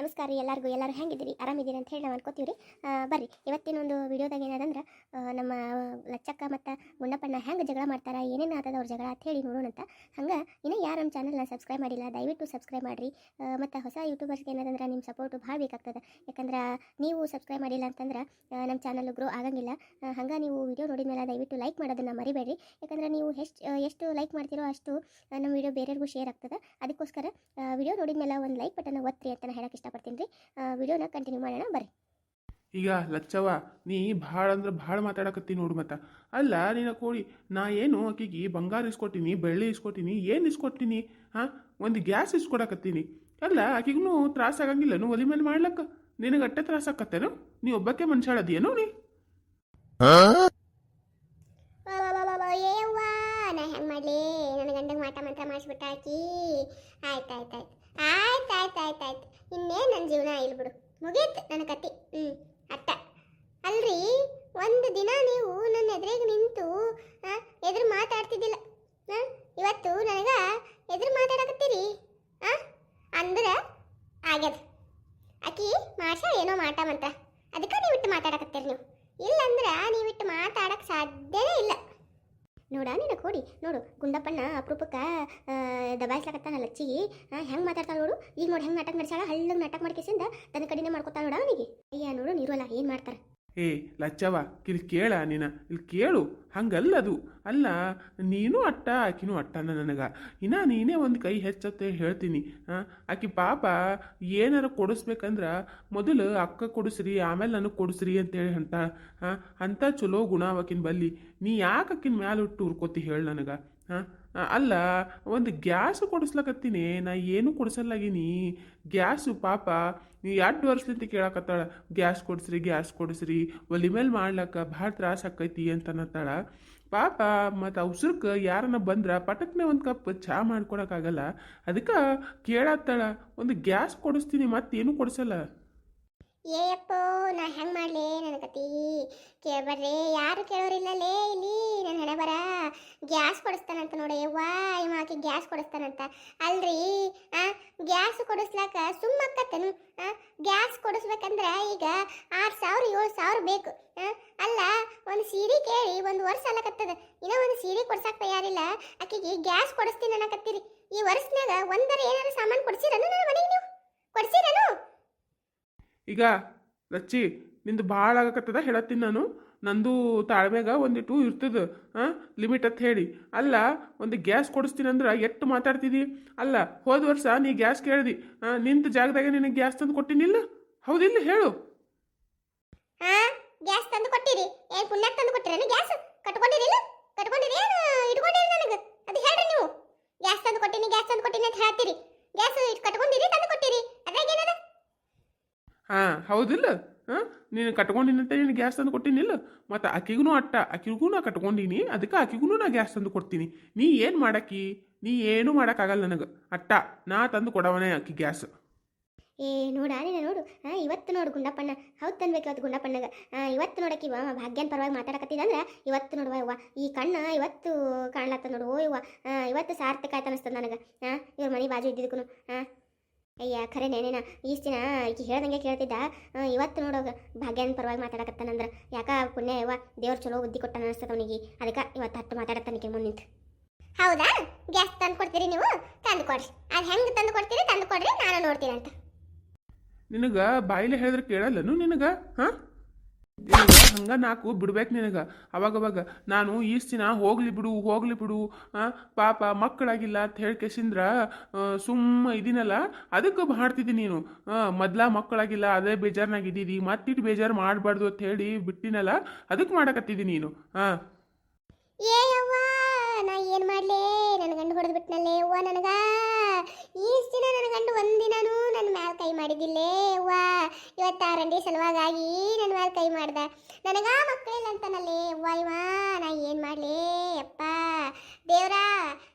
ನಮಸ್ಕಾರ ರೀ ಎಲ್ಲರಿಗೂ. ಎಲ್ಲರೂ ಹೆಂಗಿದ್ದೀರಿ? ಆರಾಮಿದ್ದೀರಿ ಅಂತ ಹೇಳಿ ನಾವು ಅನ್ಕೋತೀವಿ ಬರ್ರಿ. ಇವತ್ತಿನ ಒಂದು ವಿಡಿಯೋದಾಗ ಏನದಂದ್ರೆ ನಮ್ಮ ಲಚ್ಚಕ್ಕ ಮತ್ತು ಗುಂಡಪ್ಪಣ್ಣ ಹೆಂಗೆ ಜಗಳ ಮಾಡ್ತಾರೆ, ಏನೇನು ಆತದ ಅವ್ರ ಜಗಳ ಅಂತ ಹೇಳಿ ನೋಡೋಣ ಅಂತ. ಹಂಗೆ ಇನ್ನೂ ಯಾರು ನಮ್ಮ ಚಾನಲ್ನ ಸಬ್ಸ್ಕ್ರೈಬ್ ಮಾಡಿಲ್ಲ, ದಯವಿಟ್ಟು ಸಬ್ಸ್ಕ್ರೈಬ್ ಮಾಡಿರಿ. ಮತ್ತು ಹೊಸ ಯೂಟ್ಯೂಬರ್ಸ್ಗೆ ಏನದಂದ್ರೆ ನಿಮ್ಮ ಸಪೋರ್ಟು ಭಾಳ ಬೇಕಾಗ್ತದೆ. ಯಾಕಂದ್ರೆ ನೀವು ಸಬ್ಸ್ಕ್ರೈಬ್ ಮಾಡಿಲ್ಲ ಅಂತಂದ್ರೆ ನಮ್ಮ ಚಾನಲ್ ಗ್ರೋ ಆಗಂಗಿಲ್ಲ. ಹಂಗೆ ನೀವು ವಿಡಿಯೋ ನೋಡಿದ ಮೇಲೆ ದಯವಿಟ್ಟು ಲೈಕ್ ಮಾಡೋದನ್ನು ಮರಿಬೇಡಿ ಯಾಕಂದ್ರೆ ನೀವು ಎಷ್ಟು ಎಷ್ಟು ಲೈಕ್ ಮಾಡ್ತೀರೋ ಅಷ್ಟು ನಮ್ಮ ವಿಡಿಯೋ ಬೇರೆಯವ್ರಿಗೂ ಶೇರ್ ಆಗ್ತದೆ. ಅದಕ್ಕೋಸ್ಕರ ವಿಡಿಯೋ ನೋಡಿದ ಮೇಲೆ ಒಂದು ಲೈಕ್ ಬಟನ್ ಒತ್ತಿರಿ ಅಂತ ನಾನು ಹೇಳಕ್ಕೆ ಇಷ್ಟಪಡ್ತೀನಿ ರೀ. ವಿಡಿಯೋನ ಕಂಟಿನ್ಯೂ ಮಾಡೋಣ ಬರ್ರಿ. ಈಗ ಲಚ್ಚವ್ವ ನೀ ಭಾಳ ಅಂದ್ರೆ ಭಾಳ ಮಾತಾಡಕತ್ತಿ ನೋಡು ಮತ್ತ. ಅಲ್ಲ ನಿನ್ನ ಕೋಳಿ ನಾ ಏನು ಆಕಿಗೆ ಬಂಗಾರ ಇಸ್ಕೊಟ್ಟಿನಿ ಬೆಳ್ಳಿ ಇಸ್ಕೊಟ್ಟಿನಿ ಏನು ಇಸ್ಕೊಟ್ಟಿನಿ? ಹಾಂ ಒಂದು ಗ್ಯಾಸ್ ಇಸ್ಕೊಡಕತ್ತೀನಿ. ಅಲ್ಲ ಆಕಿಗೂ ತ್ರಾಸ ಆಗಂಗಿಲ್ಲ ನೀವು ಒಲಿ ಮೇಲೆ ಮಾಡ್ಲಕ್ಕ? ನಿನಗೆ ಅಟ್ಟೆ ತ್ರಾಸ ಆಕತ್ತೇನು ನೀ ಒಬ್ಬಕ್ಕೆ ಮನುಷ್ಯಾಳದಿಯೇನು ನೀ? ನಾ ಹೆಂಗೆ ಮಾಡಲಿ? ನನ್ನ ಗಂಡಗೆ ಮಾಟ ಮಂತ್ರ ಮಾಡಿಸ್ಬಿಟ್ಟಾಕಿ ಆಯ್ತು ಆಯ್ತು ಆಯ್ತು. ಆಯ್ತು ಆಯ್ತು ಆಯ್ತು. ಇನ್ನೇ ನನ್ನ ಜೀವನ ಇಲ್ಲ ಬಿಡು. ಮುಗೀತು ನನ್ನ ಕತಿ ಹ್ಞೂ ಅಟ್ಟ. ಅಲ್ರಿ ಒಂದು ದಿನ ನೀವು ನನ್ನ ಎದುರಿಗೆ ನಿಂತು ಎದುರು ಮಾತಾಡ್ತಿದ್ದಿಲ್ಲ. ಆ, ಇವತ್ತು ನನಗೆ ಎದುರು ಮಾತಾಡಕತ್ತೀರಿ? ಆ ಅಂದ್ರೆ ಆಗ್ಯದ. ಆಕಿ ಮಾಷ ಏನೋ ಮಾಟ ಮಂತ್ರ. ಅದಕ್ಕೆ ನೀವು ಇಟ್ಟು ಮಾತಾಡಕತ್ತೀರಿ ನೀವು. ಇಲ್ಲಂದ್ರೆ ನೀವಿಟ್ಟು ಮಾತಾಡಕ್ಕೆ ಸಾಧ್ಯನೇ ಇಲ್ಲ. ನೋಡ ನಿನ್ನ ಕೋಡಿ. ನೋಡು, ಗುಂಡಪ್ಪಣ್ಣ ಅಪರೂಪಕ್ಕೆ ದಬಾಯಿಸ್ಲಾಕತ್ತಾನ ಲಚ್ಚಿಗೆ ಹೆಂಗೆ ಮಾತಾಡ್ತಾನೆ ನೋಡು. ಈಗ ನೋಡಿ ಹೆಂಗೆ ನಾಟಕ ನಡೆಸಾಳ ಹಳ್ಳಗೆ ನಾಟಕ ಮಾಡ್ಕೇಸಿಂದ ತನ್ನ ಕಡಿನೇ ಮಾಡ್ಕೊತಾಳ ನೋಡ ಅವನಿಗೆ. ಅಯ್ಯ, ನೋಡು, ನೀರು ಅಲ್ಲ, ಏನು ಮಾಡ್ತಾರೆ? ಏ, ಲಚ್ಚವ್ವ ಇಲ್ಲಿ ಕೇಳ ನೀನ. ಇಲ್ಲಿ ಕೇಳು, ಹಂಗಲ್ಲದು. ಅಲ್ಲ, ನೀನು ಅಟ್ಟ, ಆಕಿನೂ ಅಟ್ಟನ ನನಗೆ. ಇನ್ನ ನೀನೇ ಒಂದು ಕೈ ಹೆಚ್ಚತ್ತೆ ಹೇಳ್ತೀನಿ. ಹಾಂ ಆಕಿ ಪಾಪ ಏನಾರ ಕೊಡಿಸ್ಬೇಕಂದ್ರೆ ಮೊದಲು ಅಕ್ಕ ಕೊಡಿಸ್ರಿ, ಆಮೇಲೆ ನನಗೆ ಕೊಡಿಸ್ರಿ ಅಂತೇಳಿ ಅಂತ. ಹಾಂ ಅಂಥ ಚಲೋ ಗುಣ ಅವಕಿನ ಬಲ್ಲಿ. ನೀ ಯಾಕೆ ಅಕ್ಕಿನ ಮ್ಯಾಲೆ ಹುಟ್ಟು ಉರ್ಕೋತಿ ಹೇಳು ನನಗೆ? ಹಾಂ ಅಲ್ಲ, ಒಂದು ಗ್ಯಾಸ್ ಕೊಡಿಸ್ಲಕತ್ತೀನಿ, ನಾ ಏನು ಕೊಡಿಸಲ್ಲಾಗಿನಿ. ಗ್ಯಾಸು ಪಾಪ, ನೀ ಎರಡು ವರ್ಷದಿಂದ ಕೇಳಕತ್ತಾಳ, ಗ್ಯಾಸ್ ಕೊಡಿಸ್ರಿ ಗ್ಯಾಸ್ ಕೊಡಿಸ್ರಿ, ಒಲಿ ಮೇಲೆ ಮಾಡ್ಲಕ್ಕ ಭಾಳ ತ್ರಾಸ ಆಕೈತಿ ಅಂತ ಅನ್ನತ್ತಾಳ ಪಾಪ ಮತ್ತು ಅವಸರಕ್ಕೆ ಯಾರನ್ನ ಬಂದ್ರೆ ಪಟಕ್ನೆ ಒಂದು ಕಪ್ ಚಹಾ ಮಾಡ್ಕೊಡೋಕ್ಕಾಗಲ್ಲ ಅದಕ್ಕೆ ಕೇಳತ್ತಾಳ, ಒಂದು ಗ್ಯಾಸ್ ಕೊಡಿಸ್ತೀನಿ ಮತ್ತೇನು ಕೊಡಿಸಲ್ಲ. ಏಯಪ್ಪೋ ನಾ ಹೆಂಗೆ ಮಾಡಲಿ ನನ್ನ ಕತಿ? ಕೇಳ್ಬರ್ರಿ, ಯಾರು ಕೇಳೋರಿಲ್ಲಲೇ ಇಲ್ಲಿ? ನನ್ನ ಹಣೆ ಬರ ಗ್ಯಾಸ್ ಕೊಡಿಸ್ತಾನಂತ ನೋಡಿ ವಾ ಇವ ಆಕೆ ಗ್ಯಾಸ್ ಕೊಡಿಸ್ತಾನಂತ. ಅಲ್ರಿ, ಆ, ಗ್ಯಾಸ್ ಕೊಡಿಸ್ಲಾಕ ಸುಮ್ಮಕ್ಕತ್ತನು ಗ್ಯಾಸ್ ಕೊಡಿಸ್ಬೇಕಂದ್ರ ಈಗ ಆರು ಸಾವಿರ, ಏಳು ಸಾವಿರ ಬೇಕು. ಅಲ್ಲ, ಒಂದು ಸೀರೆ ಕೇಳಿ, ಒಂದು ವರ್ಷ ಅಲ್ಲಕತ್ತದ ಇನ್ನೂ ಒಂದು ಸೀರೆ ಕೊಡ್ಸಕ್ಕೆ ತಯಾರಿಲ್ಲ ಆಕೆಗೆ ಗ್ಯಾಸ್ ಕೊಡಿಸ್ತೀನಿ ಅನ್ನಕತ್ತೀರಿ. ಈ ವರ್ಷನಾಗ ಒಂದರ ಏನಾರು ಸಾಮಾನು ಕೊಡ್ಸಿರನು ನನ್ನ ಮನೆಗೆ ನೀವು? ಕೊಡ್ಸಿರನು? ಈಗ ರಚ್ಚಿ ನಿಂದು ಭಾಳ ಆಗಕತ್ತದ? ಹೇಳತ್ತೀನಿ ನಾನು. ನಂದು ತಾಳ್ಮೆಗ ಟೂ ಇರ್ತದ. ಹಾಂ ಲಿಮಿಟ್ ಅಂತ ಹೇಳಿ. ಅಲ್ಲ, ಒಂದು ಗ್ಯಾಸ್ ಕೊಡಿಸ್ತೀನಿ ಅಂದ್ರೆ ಎಷ್ಟು ಮಾತಾಡ್ತಿದಿ? ಅಲ್ಲ, ಹೋದ ವರ್ಷ ನೀ ಗ್ಯಾಸ್ ಕೇಳ್ದಿ. ನಿಂತ ಜಾಗದಾಗ ನಿನಗೆ ಗ್ಯಾಸ್ ತಂದು ಕೊಟ್ಟಿನಿಲ್ಲ ಹೌದಿಲ್ಲ, ಹೇಳು. ಗ್ಯಾಸ್ ತಂದು ಕೊಟ್ಟಿರಿ. ಏನ್ ಪುಣ್ಯ ತಂದು ಕೊಟ್ಟಿರೇನು ಗ್ಯಾಸ್? ಕಟ್ಕೊಂಡಿರಿಲ್ಲ ಕಟ್ಕೊಂಡಿರಿ ಇಟ್ಕೊಂಡಿರಿ ನನಗೆ. ಅದು ಹೇಳ್ರಿ ನೀವು. ಗ್ಯಾಸ್ ತಂದು ಕೊಟ್ಟಿನಿ, ಗ್ಯಾಸ್ ತಂದು ಕೊಟ್ಟಿನಿ ಅಂತ ಹೇಳ್ತೀರಿ. ಗ್ಯಾಸ್ ಕಟ್ಕೊಂಡಿರಿ, ತಂದು ಕೊಟ್ಟಿರಿ. ಅದ್ರಾಗ ಏನದ? ಹಾಂ, ಹೌದಿಲ್ಲ. ಹಾಂ, ನೀನು ಕಟ್ಕೊಂಡಿನಂತೆ ನೀನು ಗ್ಯಾಸ್ ತಂದು ಕೊಟ್ಟಿನಿಲ್ಲ ಮತ್ತು ಆಕಿಗೂ ಅಟ್ಟ ಆಕಿಗೂ ನಾ ಕಟ್ಕೊಂಡೀನಿ, ಅದಕ್ಕೆ ಆಕಿಗೂ ನಾ ಗ್ಯಾಸ್ ತಂದು ಕೊಡ್ತೀನಿ. ನೀ ಏನು ಮಾಡಕ್ಕಿ? ನೀ ಏನು ಮಾಡೋಕ್ಕಾಗಲ್ಲ ನನಗೆ. ಅಟ್ಟ, ನಾ ತಂದು ಕೊಡವನೇ ಆಕಿ ಗ್ಯಾಸ್ ಏ, ನೋಡ, ನೀನು ನೋಡು. ಹಾಂ, ಇವತ್ತು ನೋಡು ಗುಂಡಪ್ಪಣ್ಣ. ಹೌದು ತನ್ಬೇಕು ಇವತ್ತು ಗುಂಡಪ್ಪಣ್ಣಗ. ಇವತ್ತು ನೋಡಕ್ಕೆ ಇವ, ಭಾಗ್ಯನ ಪರವಾಗಿ ಮಾತಾಡಕತ್ತಿದಂದ್ರೆ ಇವತ್ತು ನೋಡುವ ಇವ್ವ ಈ ಕಣ್ಣ ಇವತ್ತು ಕಾಣ್ಲತ್ತ ನೋಡು ಓ ಇವ್ವ ಇವತ್ತು ಸಾರ್ಥಕ ಆಯ್ತು ಅನಿಸ್ತದ ನನಗೆ. ಹಾಂ, ಇವ್ರ ಮನೆ ಬಾಜು ಇದ್ದಿದ್ದಕ್ಕೂ ಹಾಂ ಅಯ್ಯ ಖರೆ ನೇನೇನ ಈಸ್ಟ್ ದಿನ ಈಕೆ ಹೇಳ್ದಂಗೆ ಕೇಳ್ತಿದ್ದ. ಇವತ್ತು ನೋಡೋಗ ಭಾಗ್ಯನ ಪರವಾಗಿ ಮಾತಾಡಕತ್ತಾನಂದ್ರೆ ಯಾಕ ಪುಣ್ಯ ಯವ್ವ ದೇವ್ರು ಚಲೋ ಬುದ್ಧಿ ಕೊಟ್ಟಾನ ಅನಿಸ್ತದ ಅವನಿಗೆ. ಅದಕ್ಕೆ ಇವತ್ತು ಹತ್ತು ಮಾತಾಡತ್ತಾನಿಕೆ ಮುಂದೆ ನಿಂತು. ಹೌದಾ? ಗ್ಯಾಸ್ ತಂದು ಕೊಡ್ತೀರಿ ನೀವು? ತಂದು ಕೊಡ್ರಿ. ಅದು ಹೆಂಗೆ ತಂದು ಕೊಡ್ತೀರಿ? ತಂದು ಕೊಡ್ರಿ ನಾನು ನೋಡ್ತೀನಿ ಅಂತ ನಿನಗ ಬಾಯಿಲೆ ಹೇಳಿದ್ರೆ ಕೇಳಲ್ಲನು ನಿನಗ? ಹಾಂ? ಹಂಗೆ ನಾಲ್ಕು ಬಿಡ್ಬೇಕು ನಿನಗೆ. ಅವಾಗ ನಾನು ಈಸ್ತಿನ ಹೋಗ್ಲಿ ಬಿಡು ಹೋಗ್ಲಿ ಬಿಡು ಪಾಪ ಮಕ್ಕಳಾಗಿಲ್ಲ ಅಂತ ಹೇಳ್ಕೇಸಿಂದ್ರ ಸುಮ್ಮ ಇದೀನಲ್ಲ, ಅದಕ್ಕೆ ಮಾಡ್ತಿದ್ದಿ ನೀನು. ಮೊದ್ಲ ಮಕ್ಕಳಾಗಿಲ್ಲ, ಅದೇ ಬೇಜಾರ್ನಾಗಿದ್ದೀವಿ ಮತ್ತಿಟ್ಟು ಬೇಜಾರು ಮಾಡಬಾರ್ದು ಅಂತ ಹೇಳಿ ಬಿಟ್ಟಿನಲ್ಲ ಅದಕ್ಕೆ ಮಾಡಕತ್ತಿದ್ದೀನಿ ನೀನು. ಹಾಂ ನಾ ಏನು ಮಾಡಲಿ? ನನ್ನ ಗಂಡು ಹೊಡೆದು ಬಿಟ್ನಲ್ಲೇ ಅವ್ವ ನನಗ. ದಿನ ನನ್ನ ಗಂಡು ಒಂದಿನನೂ ನನ್ನ ಮ್ಯಾಲ ಕೈ ಮಾಡಿದಿಲ್ಲೇ ಯವ್ವ ಇವತ್ತು ರಂಡಿ ಸಲುವಾಗಿ ನನ್ನ ಮ್ಯಾಲ ಕೈ ಮಾಡ್ದ. ನನಗ ಮಕ್ಕಳಿಲ್ಲ ಅಂತಾನಲ್ಲೇ ಯವ್ವ ಇವ. ನಾ ಏನು ಮಾಡಲೇ? ಅಪ್ಪ ದೇವ್ರ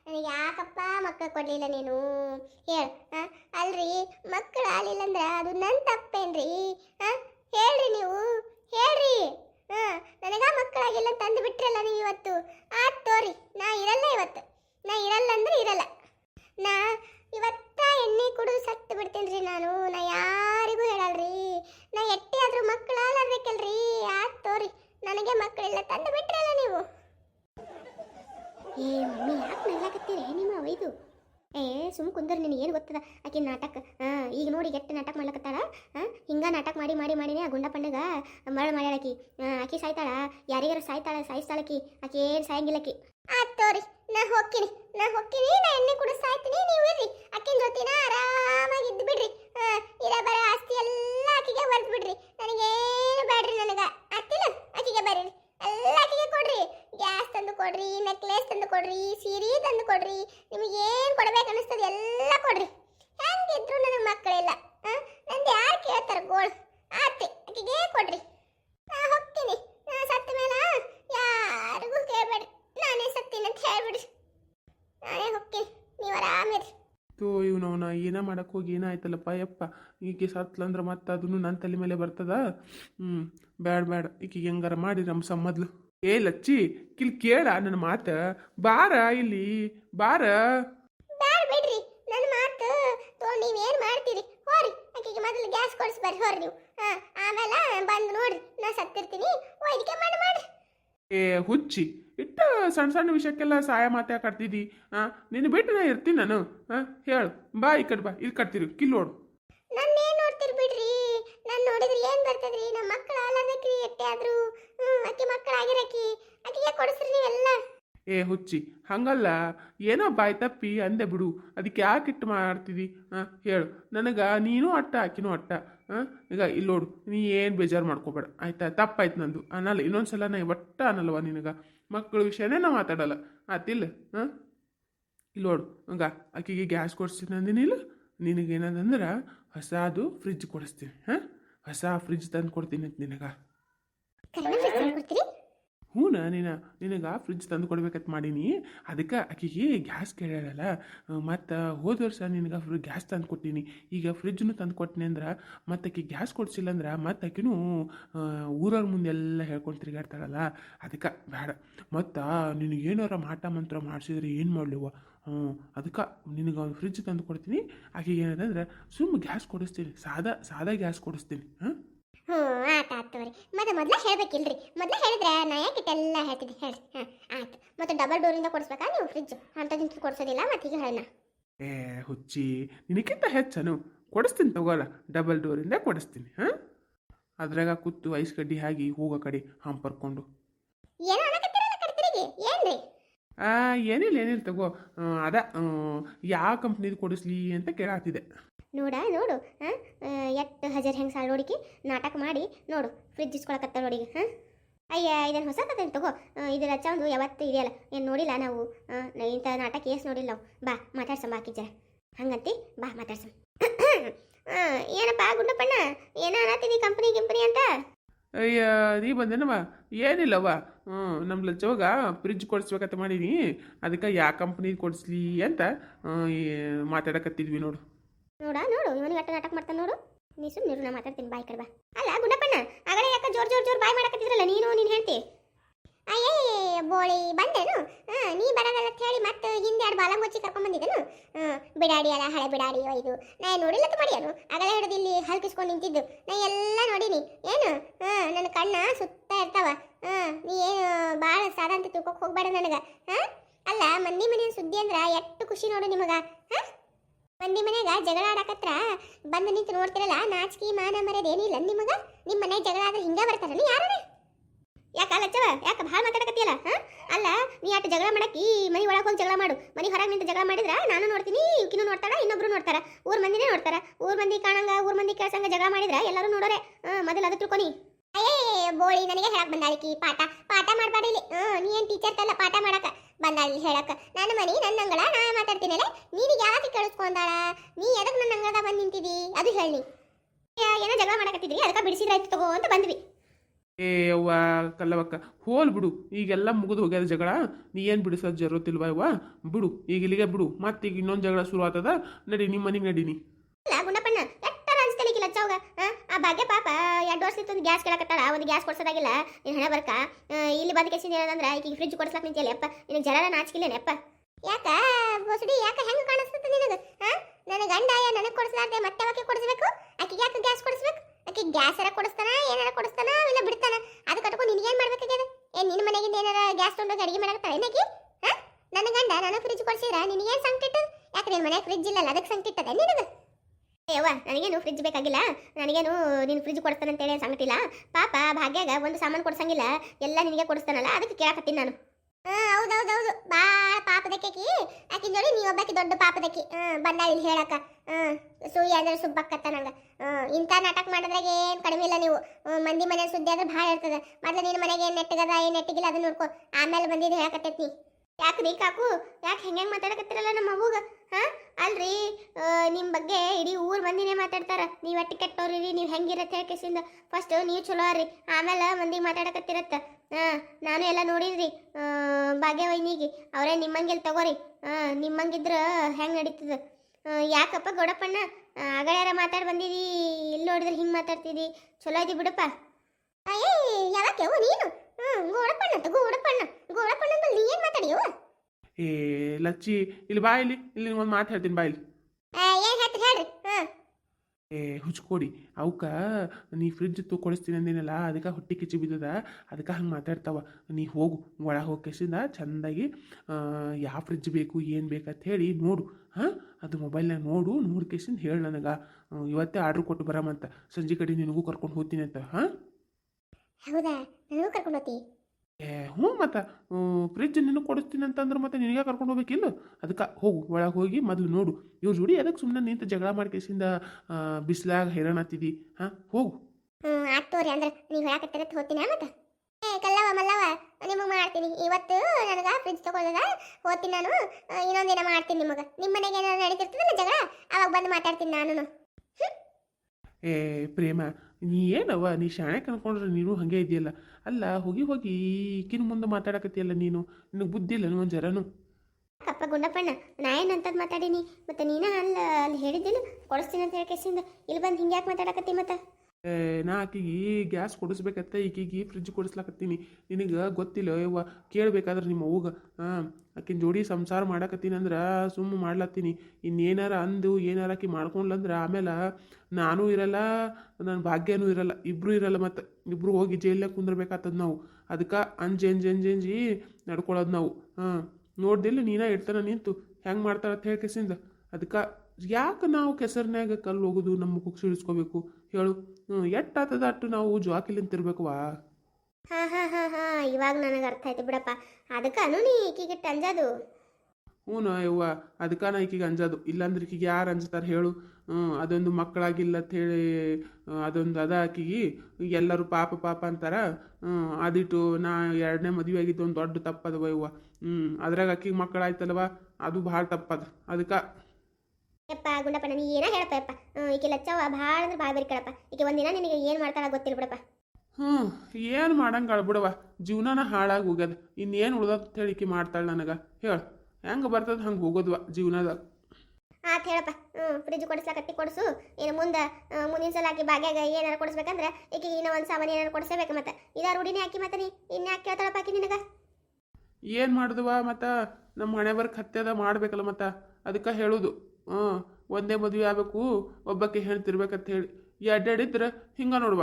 ನನಗೆ ಯಾಕಪ್ಪ ಮಕ್ಕಳು ಕೊಡ್ಲಿಲ್ಲ ನೀನು? ಹೇಳು ಆ, ಅಲ್ರಿ ಮಕ್ಕಳು ಆಲಿಲ್ಲ ಅಂದ್ರೆ ಅದು ನನ್ನ ತಪ್ಪೇನ್ರಿ? ಆ, ಹೇಳ್ರಿ. ಹಾ ನನಗ ಮಕ್ಕಳಾಗಿಲ್ಲ ತಂದು ಬಿಟ್ರಲ್ಲ ನೀವು ಇವತ್ತು? ಆ, ತೋರಿ, ನಾ ಇರಲ್ಲ ಇವತ್ತು. ನಾ ಇರಲ್ಲ ಅಂದ್ರೆ ಇರಲ್ಲ. ನಾ ಇವತ್ತ ಎಣ್ಣೆ ಕುಡಿದು ಸತ್ತು ಬಿಡ್ತೇನ್ರಿ ನಾನು. ನಾ ಯಾರಿಗೂ ಹೇಳಲ್ರಿ. ನಾ ಎಟ್ಟಿ ಆದ್ರೂ ಮಕ್ಕಳು ಹಾಲಾಡ್ಬೇಕಲ್ರಿ ಆ, ತೋರಿ, ನನಗೆ ಮಕ್ಕಳಿಲ್ಲ ತಂದು ಬಿಟ್ರಲ್ಲ ನೀವು? ಏ, ಮಮ್ಮಿ, ಯಾಕೆ ನಗ್ಲಾಕತ್ತೀರಿ? ನಿಮ್ಮ ಒಯ್ದು ಏ, ಸುಮ್ ಕುಂದ್ರ ನಿನಗೆ ಏನು ಗೊತ್ತದ? ಆಕೆ ನಾಟಕ ಈಗ ನೋಡಿ ಎಟ್ಟು ನಾಟಕ ಮಾಡ್ಲಕತ್ತಾಳ ಹಿಂಗ ನಾಟಕ ಮಾಡಿ ಮಾಡಿ, ಮಾಡಿನೇ ಆ ಗುಂಡ ಪಣ್ಣಗ ಮರಳು ಮಾಡ್ಯಾಳಕಿ ಆಕಿ. ಸಾಯ್ತಾಳ, ಯಾರಿಗಾರ ಸಾಯ್ತಾಳ ಸಾಯಿಸ್ತಾಳಕಿ ಆಕೆ. ಏನು ಸಾಯಂಗಿಲ್ಲಕಿ ಆತೋರಿ ತೋರಿ, ನಾ ಹೋಗ್ತೀನಿ ನಾ ಹೋಗ್ತೀನಿ, ನಾ ಎಣ್ಣೆ ಕೂಡ ಸಾಯ್ತೀನಿ, ನೀವು ಇರ್ರಿ. ಆಕಿನ ಜೊತೆನ ಆರಾಮಾಗಿ ಇದ್ದು ಬಿಡ್ರಿ. ಇರ ಬರ ಆಸ್ತಿ ಎಲ್ಲ ಆಕಿಗೆ ಬರ್ದು ಬಿಡ್ರಿ. ನನಗೇನು ಬೇಡ್ರಿ ನನಗ. ಅತ್ತಿಲ್ಲ ಆಕಿಗೆ ಬರ್ರಿ. ಎಲ್ಲ ಆಕಿಗೆ ಕೊಡ್ರಿ. ಗ್ಯಾಸ್ ತಂದು ಕೊಡ್ರಿ ನೆಕ್ಲೆಸ್ ತಂದು ಕೊಡ್ರಿ, ಸೀರೆ ತಂದು ಕೊಡ್ರಿ, ನಿಮಗೆ ಏನು ಕೊಡ್ಬೇಕು ಅನಿಸ್ತದೆ ಎಲ್ಲ ಕೊಡ್ರಿ. ಹೆಂಗಿದ್ರು ನನಗೆ ಮಕ್ಕಳಿಲ್ಲ. ನಂದು ಯಾರು ಕೇಳ್ತಾರೆ ಗೋಳ್. ಆತಿ ಆಕಿಗೆ ಕೊಡ್ರಿ. ನಾ ಹೋಗ್ತೀನಿ. ನಾ ಸತ್ತ ಮೇಲೆ ಯಾರಿಗೂ ಕೇಳಬೇಡಿ ನಾನೇ ಸತ್ತೀನಿ ಅಂತ ಹೇಳ್ಬಿಡ್ರಿ. ನಾನೇ ಹೋಗ್ತೀನಿ. ನೀವು ಆರಾಮಿರ್ರಿ ತೋ ಇವನವನ ಏನ ಮಾಡಕ್ಕೆ ಹೋಗಿ ಏನಾಯ್ತಲ್ಲಪ್ಪ ಯಪ್ಪ. ಈಕೆ ಸತ್ಲಂದ್ರೆ ಮತ್ತೆ ಅದನ್ನು ನನ್ನ ತಲೆ ಮೇಲೆ ಬರ್ತದ? ಹ್ಞೂ ಬ್ಯಾಡ ಬ್ಯಾಡ. ಈಕಿಗೆ ಹೆಂಗಾರ ಮಾಡಿ ನಮ್ಮ ಸಮ್ಮದ್ಲು ಏ ಲಚ್ಚಿ ಕಿಲ್ ಕೇಳ ನನ್ನ ಮಾತು. ಬಾರ ಇಲ್ಲಿ ಬಾರ. ಬ್ಯಾಡ ಬಿಡ್ರಿ ನನ್ನ ಮಾತು ತೊಗೊಂಡು ನೀವೇನು ಮಾಡ್ತೀರಿ? ಹೋರಿ ಆಕೆಗೆ ಮೊದಲು ಗ್ಯಾಸ್ ಕೊಡಿಸಿ ಬರ್ರಿ ಹೋರಿ ನೀವು. ಆಮೇಲೆ ಬಂದು ನೋಡ್ರಿ ನಾ ಸತ್ತಿರ್ತೀನಿ. ವೈದ್ಯಕೀಯ ಮಾಡಿ ಮಾಡಿ ಏ ಹುಚ್ಚಿ ಸಣ್ಣ ಸಣ್ಣ ವಿಷಯಕ್ಕೆಲ್ಲ ಸಹಾಯ ಮಾತಾಡ್ತಿದ್ದಿ ಹಾಂ ನಿನ್ನ ಬಿಟ್ಟು ನಾ ಇರ್ತೀನಿ ನಾನು. ಹಾಂ ಹೇಳು. ಬಾ ಈ ಕಡೆ ಬಾ. ಇಲ್ಲಿ ಕಟ್ತೀರಿ. ಕಿಲ್ಲೋಡು ನನ್ನೇನು ನೋಡ್ತೀರಿ ಬಿಡ್ರಿ? ನಾನು ನೋಡಿದ್ರೆ ಏನು ಬರ್ತದ್ರಿ? ನಮ್ಮ ಮಕ್ಕಳು ಹಾಲಾದಕ್ರಿ ಎಟ್ಟೆ ಆದ್ರು? ಹ್ಞೂ ಆಕೆ ಮಕ್ಕಳಾಗಿರಕಿ ಆಕೆಗೆ ಕೊಡಿಸ್ರಿ ನೀವೆಲ್ಲ. ಏ ಹುಚ್ಚಿ. ಹಂಗಲ್ಲ. ಏನೋ ಬಾಯ್ ತಪ್ಪಿ ಅಂದೆ ಬಿಡು. ಅದಕ್ಕೆ ಯಾಕೆ ಇಟ್ಟು ಮಾಡ್ತಿದಿ ಹಾಂ ಹೇಳು. ನನಗೆ ನೀನು ಅಟ್ಟ ಆಕಿನೂ ಅಟ್ಟ. ಹಾಂ ಈಗ ಇಲ್ಲಿ ನೋಡು. ನೀ ಏನು ಬೇಜಾರು ಮಾಡ್ಕೋಬೇಡ. ಆಯ್ತಾ? ತಪ್ಪಾಯ್ತು ನಂದು. ಅನ್ನಲ್ಲ. ಇನ್ನೊಂದ್ಸಲ ನಾ ಒಟ್ಟ ಅನ್ನಲ್ವ ನಿನಗೆ. ಮಕ್ಕಳ ವಿಷಯನೇ ನಾವು ಮಾತಾಡಲ್ಲ. ಆತಿಲ್ಲ ಹಾಂ? ಇಲ್ಲಿ ನೋಡು, ಹಂಗ ಆಕಿಗೆ ಗ್ಯಾಸ್ ಕೊಡಿಸ್ತೀನಿ ಅಂದಿನಿಲ್ಲ ನಿನಗೇನದಂದ್ರೆ ಹೊಸದು ಫ್ರಿಜ್ ಕೊಡಿಸ್ತೀನಿ, ಹಾಂ? ಹೊಸ ಫ್ರಿಜ್ ತಂದು ಕೊಡ್ತೀನಿ ಅಂತ ನಿನಗೆ. ಹ್ಞೂ ನೀನು, ನಿನಗೆ ಫ್ರಿಜ್ ತಂದು ಕೊಡ್ಬೇಕಂತ ಮಾಡೀನಿ. ಅದಕ್ಕೆ ಆಕೆಗೆ ಗ್ಯಾಸ್ ಕೇಳ್ಯಾಳಲ್ಲ. ಮತ್ತು ಹೋದ ವರ್ಷ ನಿನಗೆ ಫ್ರಿ ಗ್ಯಾಸ್ ತಂದು ಕೊಟ್ಟೀನಿ. ಈಗ ಫ್ರಿಡ್ಜ್ನು ತಂದು ಕೊಟ್ಟಿನಿ ಅಂದ್ರೆ ಮತ್ತು ಆಕಿ ಗ್ಯಾಸ್ ಕೊಡಿಸಿಲ್ಲ ಅಂದ್ರೆ ಮತ್ತು ಆಕಿನೂ ಊರವ್ರ ಮುಂದೆಲ್ಲ ಹೇಳ್ಕೊಂಡು ತಿರುಗಾಡ್ತಾಳಲ್ಲ. ಅದಕ್ಕೆ ಬೇಡ ಮತ್ತು ನಿನಗೇನಾರ ಮಾಟ ಮಂತ್ರ ಮಾಡಿಸಿದ್ರೆ ಏನು ಮಾಡಲಿವ ಹ್ಞೂ ಅದಕ್ಕೆ ನಿನಗೆ ಫ್ರಿಜ್ ತಂದು ಕೊಡ್ತೀನಿ. ಆಕೆಗೆ ಏನಂದ್ರೆ ಸುಮ್ಮ ಗ್ಯಾಸ್ ಕೊಡಿಸ್ತೀನಿ. ಸಾದಾ ಸಾದಾ ಗ್ಯಾಸ್ ಕೊಡಿಸ್ತೀನಿ. ಹಾಂ ಹ್ಞೂ ಆತ ಆತು ತಗೋರಿ ಮತ್ತೆ ಮೊದಲ ಹೇಳ್ಬೇಕಿಲ್ರಿ. ಮೊದಲ ಹೇಳಿದ್ರೆ ನಾ ಯಾಕೆ ಇಟ್ಟೆಲ್ಲ ಹೇಳ್ತಿದ್ದೆ? ಹೇಳಿ. ಹಾಂ ಆಯ್ತು ಮತ್ತೆ ಡಬಲ್ ಡೋರಿಂದ ಕೊಡಿಸ್ಬೇಕಾ? ನೀವು ಫ್ರಿಜ್ ಅಂಥದ್ದು ಕೊಡಿಸೋದಿಲ್ಲ ಮತ್ತೆ ಈಗ ಹೇಳ ಏ ಹುಚ್ಚಿ ನಿನಕ್ಕಿಂತ ಹೆಚ್ಚನು ಕೊಡಿಸ್ತೀನಿ ತಗೋಲ್ಲ ಡಬಲ್ ಡೋರಿಂದ ಕೊಡಿಸ್ತೀನಿ ಹಾಂ? ಅದ್ರಾಗ ಕುತ್ತು ಐಸ್ ಕಡ್ಡಿ ಹಾಕಿ ಹೋಗೋ ಕಡೆ ಹಂಪರ್ಕೊಂಡು. ಏನೋ ಅನ್ನಕತ್ತೀರಲ್ಲ ಕಡ್ತಿರಿಗೆ ಏನ್ರಿ? ಏನಿಲ್ಲ ಏನಿಲ್ಲ ತಗೋ. ಅದ ಯಾವ ಕಂಪ್ನಿದು ಕೊಡಿಸ್ಲಿ ಅಂತ ಕೇಳಾತಿದೆ ನೋಡ, ನೋಡು ಹಾಂ ಎಟ್ಟು ಹಜರ್ ಹೆಂಗೆ ಸಾಲ ನೋಡಿಕಿ? ನಾಟಕ ಮಾಡಿ, ನೋಡು ಫ್ರಿಜ್ ಇಸ್ಕೊಳಕತ್ತ ನೋಡಿ ಹಾಂ ಅಯ್ಯ ಇದನ್ನು ಹೊಸ ಕತೆ ತಗೋ. ಇದರ ಚಂದು ಯಾವತ್ತು ಇದೆಯಲ್ಲ, ಏನು ನೋಡಿಲ್ಲ ನಾವು. ಇಂಥ ನಾಟಕ ಏಸ್ ನೋಡಿಲ್ಲ ನಾವು. ಬಾ, ಮಾತಾಡ್ಸಂ ಬಾಕಿ ಜರ. ಹಂಗಂತಿ? ಬಾ, ಮಾತಾಡ್ಸಂ. ಏನಪ್ಪ ಗುಂಡಪ್ಪಣ್ಣ? ಏನೋ ಅನ್ನತ್ತೀನಿ ಕಂಪ್ನಿ ಗಿಂಪನಿ ಅಂತ? ಅಯ್ಯ, ನೀ ಬಂದೇನವ? ಏನಿಲ್ಲವ ಹ್ಞೂ ನಮ್ಮ ಲಚ್ಚವಾಗ ಫ್ರಿಜ್ ಕೊಡಿಸ್ಬೇಕಂತ ಮಾಡೀನಿ. ಅದಕ್ಕೆ ಯಾವ ಕಂಪ್ನಿ ಕೊಡಿಸ್ಲಿ ಅಂತ ಮಾತಾಡಕತ್ತಿದ್ವಿ ನೋಡು. ನೋಡ, ನೋಡು ಇವನಿಗೆ ಅಟ್ಟ ನಾಟಕ ಮಾಡ್ತಾನೆ ನೋಡು. ನೀ ಸುಮ್ಮನೆ ನಾ ಮಾತಾಡ್ತೀನಿ, ಬಾಯ್ ಕರ್ಬಾ ಅಲ್ಲ, ಗುಂಡಪ್ಪಣ್ಣ ಆಗಲೇ ಯಾಕೆ ಜೋರ್ ಜೋರ್ ಜೋರ್ ಬಾಯ್ ಮಾಡಕತ್ತಿದ್ರಲ್ಲ, ನೀನು ನೀನು ಹೇಳ್ತಿ? ಅಯ್ಯೇ, ಬೋಳಿ ಬಂದೇನು? ಹಾಂ ನೀ ಬರೋದಲ್ಲ ಅಂತ ಹೇಳಿ ಮತ್ತೆ ಹಿಂದೆ ಎರಡು ಬಾಲ ಮುಚ್ಚಿ ಕರ್ಕೊಂಡ್ ಬಂದಿದ್ದೇನು? ಹಾಂ ಬಿಡಾಡಿ ಅಲ್ಲ, ಹಳೆ ಬಿಡಾಡಿ ಇದು ನಾ ನೋಡಿಲ್ಲ ಮಾಡಿಯನು? ಆಗಲೇ ಹಿಡಿದು ಇಲ್ಲಿ ಹಲ್ಕಿಸ್ಕೊಂಡು ನಿಂತಿದ್ದು. ನಾ ಎಲ್ಲ ನೋಡೀನಿ. ಏನು? ಹಾಂ ನನ್ನ ಕಣ್ಣ ಸುತ್ತ ಇರ್ತಾವ. ಹಾಂ ನೀ ಏನು ಭಾಳ ಸಾದ ಅಂತ ತಿಳ್ಕೊಕ್ ಹೋಗ್ಬೇಡ ನನಗೆ ಹಾಂ ಅಲ್ಲ, ಮಂದಿ ಮನೆ ಸುದ್ದಿ ಅಂದ್ರೆ ಎಷ್ಟು ಖುಷಿ ನೋಡು ನಿಮಗ. ಮಂದಿ ಮನ್ಯಾಗ ಜಗಳ ಆಡಕತ್ರ ಬಂದು ನಿಂತು ನೋಡ್ತಿರಲ್ಲ, ನಾಚಿಕೆ, ಮಾನ ಮರ್ಯಾದೇನಿಲ್ಲ ನಿಮಗೆ ನಿಮ್ಮ ಮನೆ ಜಗಳ ಆದ್ರೆ ಹಿಂಗ ಬರ್ತಾರಲ್ಲ ಯಾರೇ ಯಾಕ ಲಚ್ಚವ ಯಾಕ ಭಾಳ ಮಾತಾಡಕತ್ತಿಯಲ್ಲ ಅಲ್ಲ, ನೀ ಯಾಕೆ ಜಗಳ ಮಾಡಕ್ಕಿ ಮನೆ ಒಳಗೆ ಹೋಗಿ ಜಗಳ ಮಾಡು. ಮನೆ ಹೊರಗೆ ನಿಂತು ಜಗಳ ಮಾಡಿದ್ರ ನಾನು ನೋಡ್ತೀನಿ ಇಕಿನೂ ನೋಡ್ತಾರ ಇನ್ನೊಬ್ರು ನೋಡ್ತಾರ. ಊರ್ ಮಂದಿನೇ ನೋಡ್ತಾರ. ಊರ್ ಮಂದಿ ಕಾಣಂಗ, ಊರ್ ಮಂದಿ ಕೇಳ್ಸಂಗ ಜಗಳ ಮಾಡಿದ್ರ ಎಲ್ಲರೂ ನೋಡೋರೆ. ಮೊದಲು ಅದು ತಿಳ್ಕೊನಿ ಅಯ್ಯೇ ಬೋಳಿ, ನನಗೆ ಹೇಳಕ್ ಬಂದಾಳಿಕಿ ಪಾಠ. ಪಾಠ ಮಾಡ್ಬೇಡಿ ಇಲ್ಲಿ. ನೀ ಏನು ಟೀಚರ್ ತಲ್ಲ ಪಾಠ ಮಾಡಕ. ಬಂದಾಳಿ ಹೇಳಕ್ಕ ನನ್ನ ಮನೆ ನನ್ನ ಅಂಗಳ ನಾ ಮಾತಾಡ್ತೀನಲ್ಲ ನೀನಿಗೆ ಯಾವತ್ತಿ ಕೇಳಿಸ್ಕೊಂಡಾಳ ನೀ ಎದಕ್ಕೆ ನನ್ನ ಅಂಗಳದಾಗ ಬಂದು ನಿಂತಿದಿ? ಅದು ಹೇಳಿ ಏನೋ ಜಗಳ ಮಾಡಕತ್ತಿದ್ರಿ? ಅದಕ್ಕೆ ಬಿಡಿಸಿದ್ರಾಯ್ತು ತಗೋ ಅಂತ ಬಂದ್ವಿ. ಏ ಅವ್ವ ಕಲ್ಲವಕ್ಕ ಹೋಲ್ ಬಿಡು. ಈಗೆಲ್ಲ ಮುಗಿದು ಹೋಗ್ಯದ ಜಗಳ. ನೀ ಏನು ಬಿಡಿಸೋದು ಜರುತ್ತಿಲ್ವ ಅವ್ವ? ಬಿಡು. ಈಗ ಇಲ್ಲಿಗೆ ಬಿಡು. ಮತ್ತೆ ಈಗ ಇನ್ನೊಂದು ಜಗಳ ಶುರು ಆತದ. ನಡಿ ನಿಮ್ಮ ಮನೆಗೆ ನಡೀನಿ ಇಲ್ಲ ಗುಂಡಪ್ಪಣ್ಣ ಎಟ್ಟಾರ ಅನ್ಸ್ತಲಿಕ್ಕಿಲ್ಲ ಚೌಗ ಆ ಭಾಗ್ಯ ಪಾಪ ಎರಡು ವರ್ಷ ಒಂದು ಗ್ಯಾಸ್ ಕೇಳಕತ್ತಾಳ ಒಂದು ಗ್ಯಾಸ್ ಕೊಡ್ಸೋದಾಗಿಲ್ಲ, ನೀನು ಹಣ ಬರ್ಕ? ಇಲ್ಲಿ ಬಂದ ಕೇಸಿಂದ ಏನಂದ್ರೆ, ಈಗ ಫ್ರಿಜ್ ಕೊಡ್ಸ್ಲಾಕ ನಿಂತಿಯಲ್ಲ ಅಪ್ಪ ನಿನಗೆ ಜರ ನಾಚಿಕಿಲ್ಲೇನೆ ಅಪ್ಪ ಯಾಕ ಬಸುಡಿ ಯಾಕ ಹೆಂಗೆ ಕಾಣಿಸ್ತದೆ ನಿನಗೆ? ನನ್ನ ಗಂಡ ನನಗೆ ಕೊಡಿಸ್ಲಾರ್ದೆ ಮತ್ತೆ ಅವಕ್ಕೆ ಕೊಡಿಸ್ಬೇಕು? ಆಕೆಗೆ ಯಾಕೆ ಗ್ಯಾಸ್ ಕೊಡಿಸ್ಬೇಕು? ಆಕಿ ಗ್ಯಾಸ್ ಯಾರ ಕೊಡಿಸ್ತಾನ, ಏನಾರ ಕೊಡಿಸ್ತಾನ, ಇಲ್ಲ ಬಿಡ್ತಾನ? ಅದು ಕಟ್ಕೊಂಡು ನಿನಗೇನು ಮಾಡ್ಬೇಕಾಗ್ಯದ? ಏನ್ ನಿನ್ನ ಮನೆಗಿಂದ ಏನಾರ ಗ್ಯಾಸ್ ತೊಗೊಂಡೋಗಿ ಅಡಿಗೆ ಮಾಡಕ್ತಾಳೆ ಏನಕಿ ಹಾ ನನ್ನ ಗಂಡ ನನಗೆ ಫ್ರಿಜ್ ಕೊಡಿಸಿದ್ರೆ ನಿನಗೇನು ಸಂಕಟ? ಯಾಕೆ ನಿನ್ನ ಮನೆಗೆ ಫ್ರಿಜ್ ಇಲ್ಲಲ್ಲ ಅದಕ್ಕೆ ಸಂಕಟ ನಿನಗ? ಯವ್ವ ನನಗೇನು ಫ್ರಿಜ್ ಬೇಕಾಗಿಲ್ಲ? ನನಗೇನು ನೀನು ಫ್ರಿಜ್ ಕೊಡ್ತಾನೆ ಸಂಗತಿ ಇಲ್ಲ ಪಾಪ, ಭಾಗ್ಯಾಗ ಒಂದು ಸಾಮಾನು ಕೊಡ್ಸಂಗಿಲ್ಲ. ಎಲ್ಲ ನಿನಗೆ ಕೊಡಿಸ್ತಾನಲ್ಲ, ಅದಕ್ಕೆ ಕೇಳಕತ್ತೀನಿ ನಾನು. ಹೌದೌದೌದು. ಭಾಳ ಪಾಪದಕ್ಕಿ. ಆಕಿನ ನೋಡಿ ನೀ ಒಬ್ಬಾಕಿ ದೊಡ್ಡ ಪಾಪದಕ್ಕಿ. ಬಂದ ಇಲ್ಲಿ ಹೇಳಕ್ಕ. ಹ್ಮ್ ಸೂಯಿ ಅಂದ್ರೆ ಸುಬ್ಬಕ್ಕತ್ತ ನಂಗೆ. ಇಂಥ ನಾಟಕ ಮಾಡಿದ್ರಾಗ ಏನು ಕಡಿಮೆ ಇಲ್ಲ ನೀವು. ಮಂದಿ ಮನೆ ಸುದ್ದಿ ಆದ್ರೆ ಭಾಳ ಇರ್ತದೆ. ಮೊದಲು ನಿನ್ನ ಮನೆಗೆ ಏನು ನೆಟ್ಟಗದ, ಏನು ನೆಟ್ಟಿಗಿಲ್ಲ ಅದನ್ನ ನೋಡ್ಕೊ. ಆಮೇಲೆ ಬಂದಿದ್ದು ಹೇಳಕತ್ತೈತಿ ಯಾಕ್ರಿ ಕಾಕು? ಯಾಕೆ ಹೆಂಗೆ ಮಾತಾಡಕತ್ತಿರಲ್ಲ ನಮ್ಮ ಮಗುಗ ಹಾಂ? ಅಲ್ರಿ ನಿಮ್ಮ ಬಗ್ಗೆ ಇಡೀ ಊರು ಮಂದಿನೇ ಮಾತಾಡ್ತಾರ. ನೀವು ಟಿಕೆಟ್ ಕೆಟ್ಟವ್ರಿ ನೀವು ಹೆಂಗಿರತ್ತೆ ಹೇಳ್ಕೆಸಿಂದ ಫಸ್ಟ್ ನೀವು ಚಲೋ ರೀ ಆಮೇಲೆ ಮಂದಿಗೆ ಮಾತಾಡಕತ್ತಿರತ್ತ. ಹಾಂ, ನಾನು ಎಲ್ಲ ನೋಡಿದ್ರಿ ಭಾಗ್ಯವೈನಿಗೆ. ಅವರೇ ನಿಮ್ಮಂಗೆಲ್ ತಗೋರಿ. ಹಾಂ, ನಿಮ್ಮಂಗಿದ್ರೆ ಹೆಂಗೆ ನಡೀತದೆ? ಯಾಕಪ್ಪ ಗೌಡಪ್ಪಣ್ಣ? ಆಗಳಾರ ಮಾತಾಡಿ ಬಂದಿದಿ ಇಲ್ಲಿ ನೋಡಿದ್ರೆ ಹಿಂಗೆ ಮಾತಾಡ್ತಿದಿ. ಚಲೋ ಇದ್ದೀವಿ ಬಿಡಪ್ಪ. ಏ ಯಾಕೆ ನೀನು? ಗೋಡಪ್ಪಣ್ಣ ಅಂತ ಗೋಡಪ್ಪಣ್ಣ ಗೋಡಪ್ಪಣ್ಣ ಅಂತ ನೀ ಏನು ಮಾತಾಡಿಯೋ ಏ ಲಚ್ಚಿ ಇಲ್ಲಿ ಬಾ ಇಲ್ಲಿ ಇಲ್ಲಿ ಒಂದು ಮಾತು ಹೇಳ್ತೀನಿ ಬಾ ಇಲ್ಲಿ. ಏನು ಹೇಳ್ತೀರಿ ಹೇಳ್ರಿ. ಹಾಂ. ಏ ಹುಚ್ಕೊಡಿ. ಅವಕ್ಕ ನೀ ಫ್ರಿಜ್ ತು ಕೊಡಿಸ್ತೀನಿ ಅಂದಿನಲ್ಲ ಅದಕ್ಕೆ ಹೊಟ್ಟೆ ಕಿಚ್ಚಿ ಬಿದ್ದದ ಅದಕ್ಕೆ ಹಂಗೆ ಮಾತಾಡ್ತಾವ. ನೀ ಹೋಗು ಒಳಗೆ ಹೋಗಿ ಕೆಸಿಂದ ಚೆಂದಾಗಿ ಯಾವ ಫ್ರಿಜ್ ಬೇಕು ಏನು ಬೇಕಂತ ಹೇಳಿ ನೋಡು. ಹಾಂ ಅದು ಮೊಬೈಲ್ನಾಗ ನೋಡು ನೋಡಿ ಕೆಸಿಂದ ಹೇಳಿ ನನಗೆ. ಇವತ್ತೇ ಆರ್ಡ್ರ್ ಕೊಟ್ಟು ಬರಮಂತ. ಸಂಜೆ ಕಡೆ ನಿನಗೂ ಕರ್ಕೊಂಡು ಹೋಗ್ತೀನಿ ಅಂತ ಹಾಂ? ಹೌದಾ? ನನಗೂ ಕರ್ಕೊಂಡು ಹೋತಿ ಏ ಹ್ಞೂ ಮತ್ತೆ ಫ್ರಿಜ್ ನಿನಗೆ ಕೊಡಿಸ್ತೀನಿ ಅಂತಂದ್ರೆ ಮತ್ತೆ ನಿನಗೆ ಕರ್ಕೊಂಡು ಹೋಗ್ಬೇಕಿಲ್ಲ ಅದಕ್ಕೆ ಹೋಗು ಒಳಗೆ ಹೋಗಿ ಮೊದಲು ನೋಡು. ಇವ್ರ ಜೋಡಿ ಅದಕ್ಕೆ ಸುಮ್ಮನೆ ನಿಂತು ಜಗಳ ಮಾಡ್ಕೇಸಿಂದ ಬಿಸಿಲಾಗ ಹೈರಾಣತ್ತಿದಿ ಹಾಂ ಹೋಗು. ಹ್ಞೂ ತೋರಿ ಅಂದ್ರೆ ನೀವು ಹೇಳಕತ್ತಿರ ಹೋಗ್ತೀನಿ ಮತ್ತೆ? ಏ ಕಲ್ಲವ ಮಲ್ಲವ ನಿಮಗೆ ಮಾಡ್ತೀನಿ. ಇವತ್ತು ನನಗೆ ಫ್ರಿಜ್ ತಗೊಳ್ಳೋದ ಹೋಗ್ತೀನಿ ನಾನು. ಇನ್ನೊಂದಿನ ಮಾಡ್ತೀನಿ ನಿಮಗೆ. ನಿಮ್ಮ ಮನೆಗೆ ಏನಾದ್ರು ನಡೀತಿರ್ತದಲ್ಲ ಜಗಳ ಅವಾಗ ಬಂದು ಮಾತಾಡ್ತೀನಿ ನಾನು ಏ, ಪ್ರೇಮ, ನೀ ಏನವ್ವ, ನೀ ಶಾಣೆ ಕನ್ಕೊಂಡ್ರೆ ನೀನು ಹಾಗೆ ಇದೆಯಲ್ಲ ಅಲ್ಲ, ಹೋಗಿ ಹೋಗಿ, ಈಕಿನ ಮುಂದೆ ಮಾತಾಡಕತ್ತಿಯಲ್ಲ ನೀನು. ನಿನಗೆ ಬುದ್ಧಿ ಇಲ್ಲ ಒಂದು ಜರನು ಅಪ್ಪ ಗುಂಡಪ್ಪಣ್ಣ ನಾ ಏನಂತದ್ ಮಾತಾಡೀನಿ? ಮತ್ತೆ ನೀನ ಅಲ್ಲ, ಅಲ್ಲಿ ಹೇಳಿದ್ದಿಲ್ಲ? ಕೊಡಿಸ್ತೀನಿ ಅಂತ ಹೇಳಿ ಕೇಸಿಂದ. ಇಲ್ಲಿ ಬಂದು ಹಿಂಗೆ ಯಾಕೆ ಮಾತಾಡಕತ್ತಿ ಮತ್ತೆ? ನಾ ಆಕಿಗೆ ಗ್ಯಾಸ್ ಕೊಡಿಸ್ಬೇಕತ್ತ, ಈಕಿಗೆ ಫ್ರಿಜ್ ಕೊಡಿಸ್ಲಾಕತ್ತೀನಿ. ನಿನಗೆ ಗೊತ್ತಿಲ್ಲ, ಯವ್ವ, ಕೇಳಬೇಕಾದ್ರೆ ನಿಮ್ಮ ಅವ್ಗ ಹಾಂ ಆಕಿನ ಜೋಡಿ ಸಂಸಾರ ಮಾಡಕತ್ತೀನಿ ಅಂದ್ರೆ ಸುಮ್ಮ ಮಾಡ್ಲತ್ತೀನಿ. ಇನ್ನೇನಾರ ಅಂದು, ಏನಾರ ಆಕಿ ಮಾಡ್ಕೊಂಡ್ಲಂದ್ರೆ ಆಮೇಲೆ ನಾನು ಇರಲ್ಲ ನನ್ನ ಭಾಗ್ಯನೂ ಇರಲ್ಲ ಇಬ್ಬರು ಇರಲ್ಲ ಮತ್ತು ಇಬ್ಬರು ಹೋಗಿ ಜೈಲಾಗ ಕುಂದ್ರಬೇಕಾತದ ನಾವು. ಅದಕ್ಕೆ ಅಂಜಿ ಅಂಜಿ ಅಂಜಿ ಅಂಜಿ ನಡ್ಕೊಳ್ಳೋದು ನಾವು. ಹಾಂ ನೋಡ್ದಿಲ್ಲ, ನೀನ ಇಡ್ತಾನ ನಿಂತು, ಹೆಂಗೆ ಮಾಡ್ತಾರ ಅಂತ ಹೇಳಿ ಕೆಸಿಂದ. ಅದಕ್ಕೆ ಯಾಕೆ ನಾವು ಕೆಸರಿನಾಗ ಕಲ್ಲು ಹೋಗೋದು ನಮ್ಮ ಮುಖಕ್ಕೆ ಸಿಡಿಸ್ಕೋಬೇಕು? ಹೇಳು. ಹ್ಞೂ ಎಟ್ಟಾತದ ಅಟ್ಟು ನಾವು ಜೋಕಿಲಿಂತ ಇರ್ಬೇಕವಾ ಹಾ ಹಾ ಹಾ ಹಾ ಇವಾಗ ನನಗೆ ಅರ್ಥ ಆಯ್ತು ಬಿಡಪ್ಪ. ಅದಕ್ಕೆ ಅನು ನೀ ಈಕಿಗೆ ಅಂಜದು? ಹ್ಞೂ ಯವ್ವ ಅದಕ್ಕೆ ನಾ ಈಕಿಗೆ ಅಂಜೋದು. ಇಲ್ಲಾಂದ್ರೆ ಈಕಿಗೆ ಯಾರು ಅಂಜ್ತಾರೆ ಹೇಳು. ಅದೊಂದು ಮಕ್ಕಳಾಗಿಲ್ಲ ಅಂತ ಹೇಳಿ ಅದೊಂದು ಅದ ಆಕಿಗೆ. ಎಲ್ಲರೂ ಪಾಪ ಪಾಪ ಅಂತಾರ. ಅದಿಟ್ಟು ನಾ ಎರಡನೇ ಮದುವೆ ಆಗಿದ್ದು ಒಂದು ದೊಡ್ಡ ತಪ್ಪದವ ಯವ್ವ. ಹ್ಞೂ ಅದ್ರಾಗ ಆಕಿಗೆ ಮಕ್ಕಳಾಯ್ತಲ್ವ? ಅದು ಭಾಳ ತಪ್ಪದ. ಅದಕ್ಕೆ ಯಪ್ಪ ಗುಂಡಪ್ಪ ನನಗೆ ಏನೋ ಹೇಳಪ್ಪ ಯಪ್ಪ? ಈಕೆ ಲಚ್ಚವ ಭಾಳ ಅಂದ್ರೆ ಭಾಳ ಬೇರೆ ಕೇಳಪ್ಪ ಈಕೆ ಒಂದಿನ ನಿನಗೆ ಏನು ಮಾಡ್ತಾಳ ಗೊತ್ತಿಲ್ಲ ಬಿಡಪ್ಪ. ಹ್ಞೂ ಏನು ಮಾಡಂಗಳ ಬಿಡವ ಜೀವನನ ಹಾಳಾಗಿ ಹೋಗ್ಯದ. ಇನ್ನೇನು ಉಳ್ದದ ಈಕಿ ಮಾಡ್ತಾಳೆ ನನಗೆ? ಹೇಳು. ಹೆಂಗೆ ಬರ್ತದ ಹಂಗೆ ಹೋಗೋದ್ವ ಜೀವನದ? ಆತ್ ಹೇಳಪ್ಪ. ಹ್ಞೂ ಫ್ರಿಜ್ ಕೊಡಿಸ್ಲಾಕತ್ತಿ ಕೊಡಿಸು. ಇನ್ನು ಮುಂದೆ ಮುಂದಿನ ಸಲ ಹಾಕಿ ಬಾಗ್ಯಾಗ ಏನಾರು ಕೊಡಿಸ್ಬೇಕಂದ್ರೆ ಈಕೆ ಇನ್ನೂ ಒಂದು ಸಾಮಾನು ಏನಾರು ಕೊಡಿಸ್ಬೇಕು ಮತ್ತೆ. ಇದಾ ರೂಢಿನೇ ಹಾಕಿ ಮತ್ತೆ ನೀ. ಇನ್ನೇ ಯಾಕೆ ಕೇಳ್ತಾಳಪ್ಪ ಆಕಿ ನಿನಗೆ? ಏನು ಮಾಡಿದ್ವ ಮತ್ತು? ನಮ್ಮ ಹಣೆ ಬರ್ಕ್ ಹತ್ಯದ ಮಾಡಬೇಕಲ್ಲ ಮತ್ತು? ಅದಕ್ಕೆ ಹೇಳೋದು. ಒಂದೇ ಮದುವೆ ಆಗಬೇಕು ಒಬ್ಬಕ್ಕೆ ಹೇಳ್ತಿರ್ಬೇಕಂತ ಹೇಳಿ. ಎಡ್ಡೆಡಿದ್ರೆ ಹಿಂಗೆ ನೋಡುವ.